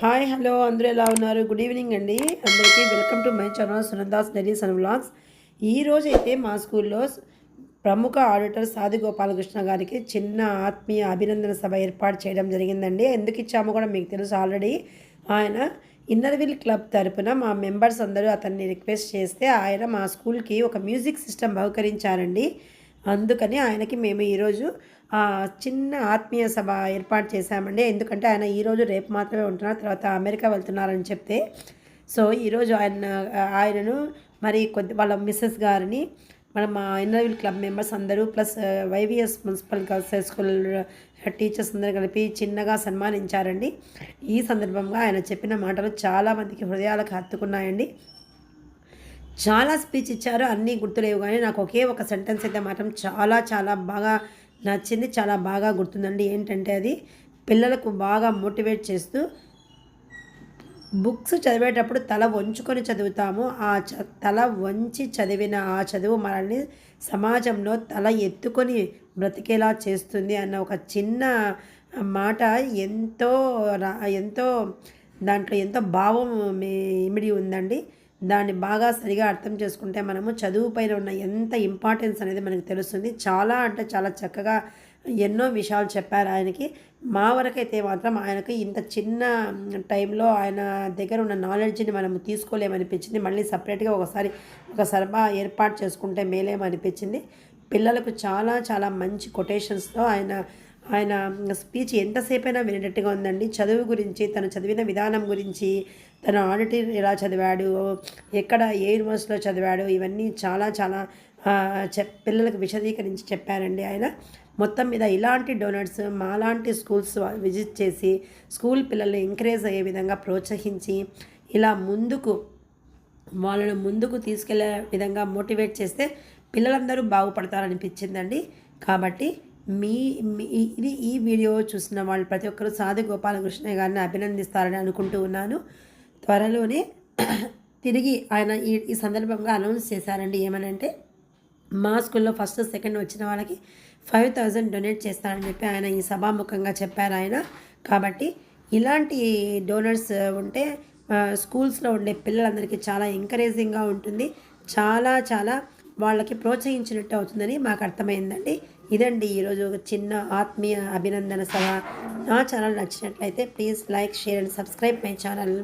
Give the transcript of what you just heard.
Hi hello అందరూ ఎలా ఉన్నారు? గుడ్ ఈవినింగ్ అండి. అందరికీ welcome to my channel Sunanda's diaries and vlogs ఈరోజు అయితే మా స్కూల్లో ప్రముఖ ఆడిటర్ సాధు గోపాలకృష్ణ గారికి చిన్న ఆత్మీయ అభినందన సభ ఏర్పాటు చేయడం జరిగిందండి. ఎందుకు ఇచ్చామో కూడా మీకు తెలుసు ఆల్రెడీ ఆయన ఇన్నర్విల్ క్లబ్ తరపున మా మెంబర్స్ అందరూ అతన్ని రిక్వెస్ట్ చేస్తే ఆయన మా స్కూల్కి ఒక మ్యూజిక్ సిస్టమ్ బహుకరించారండి. అందుకని ఆయనకి మేము ఈరోజు చిన్న ఆత్మీయ సభ ఏర్పాటు చేశామండి. ఎందుకంటే ఆయన ఈరోజు రేపు మాత్రమే ఉంటున్నారు తర్వాత అమెరికా వెళ్తున్నారని చెప్తే. సో ఈరోజు ఆయన ఆయనను మరి కొద్ది వాళ్ళ మిస్సెస్ గారిని మన మా ఇన్నర్విల్ క్లబ్ మెంబర్స్ అందరూ plus YVS municipal girls high school teachers అందరూ కలిపి చిన్నగా సన్మానించారండి. ఈ సందర్భంగా ఆయన చెప్పిన మాటలు చాలామందికి హృదయాలకు హత్తుకున్నాయండి. చాలా స్పీచ్ ఇచ్చారు అన్నీ గుర్తులేవు కానీ నాకు ఒకే ఒక సెంటెన్స్ అయితే మాత్రం చాలా చాలా బాగా నచ్చింది చాలా బాగా గుర్తుందండి. ఏంటంటే అది పిల్లలకు బాగా మోటివేట్ చేస్తూ బుక్స్ చదివేటప్పుడు తల వంచుకొని చదువుతాము. ఆ చ తల వంచి చదివిన ఆ చదువు మనల్ని సమాజంలో తల ఎత్తుకొని బ్రతికేలా చేస్తుంది అన్న ఒక చిన్న మాట ఎంతో రా ఎంతో దాంట్లో ఎంతో భావం ఇమిడి ఉందండి. దాన్ని బాగా సరిగా అర్థం చేసుకుంటే మనము చదువు పైన ఉన్న ఎంత ఇంపార్టెన్స్ అనేది మనకు తెలుస్తుంది. చాలా అంటే చాలా చక్కగా ఎన్నో విషయాలు చెప్పారు ఆయనకి. మా వరకైతే మాత్రం ఆయనకి ఇంత చిన్న టైంలో ఆయన దగ్గర ఉన్న నాలెడ్జ్ని మనం తీసుకోలేమనిపించింది. మళ్ళీ సపరేట్గా ఒకసారి ఒక సభ ఏర్పాటు చేసుకుంటే మేలేమనిపించింది. పిల్లలకు చాలా చాలా మంచి కొటేషన్స్తో ఆయన ఆయన స్పీచ్ ఎంతసేపైనా వినేటట్టుగా ఉందండి. చదువు గురించి తను చదివిన విధానం గురించి తను ఆడిటర్ ఎలా చదివాడు ఎక్కడ ఏ యూనివర్సిటీలో చదివాడు ఇవన్నీ చాలా చాలా చెప్ పిల్లలకు విశదీకరించి చెప్పారండి ఆయన. మొత్తం మీద ఇలాంటి డోనట్స్ మాలాంటి స్కూల్స్ విజిట్ చేసి స్కూల్ పిల్లల్ని ఎంకరేజ్ అయ్యే విధంగా ప్రోత్సహించి ఇలా ముందుకు వాళ్ళను ముందుకు తీసుకెళ్ళే విధంగా మోటివేట్ చేస్తే పిల్లలందరూ బాగుపడతారనిపించిందండి. కాబట్టి మీ మీ- ఇది ఈ వీడియో చూసిన వాళ్ళు ప్రతి ఒక్కరూ సాధు గోపాలకృష్ణ గారిని అభినందిస్తారని అనుకుంటూ ఉన్నాను. త్వరలోనే తిరిగి ఆయన ఈ ఈ సందర్భంగా అనౌన్స్ చేశారండి. ఏమనంటే మా స్కూల్లో ఫస్ట్ సెకండ్ వచ్చిన వాళ్ళకి ఫైవ్ థౌజండ్ డొనేట్ చేస్తానని చెప్పి ఆయన ఈ సభాముఖంగా చెప్పారు ఆయన. కాబట్టి ఇలాంటి డోనర్స్ ఉంటే స్కూల్స్లో ఉండే పిల్లలందరికీ చాలా ఎంకరేజింగ్గా ఉంటుంది. చాలా చాలా వాళ్ళకి ప్రోత్సహించినట్టు అవుతుందని మాకు అర్థమైందండి. ఇదండి ఈరోజు ఒక చిన్న ఆత్మీయ అభినందన సభ. నా ఛానల్ నచ్చినట్లయితే please like share and subscribe my channel.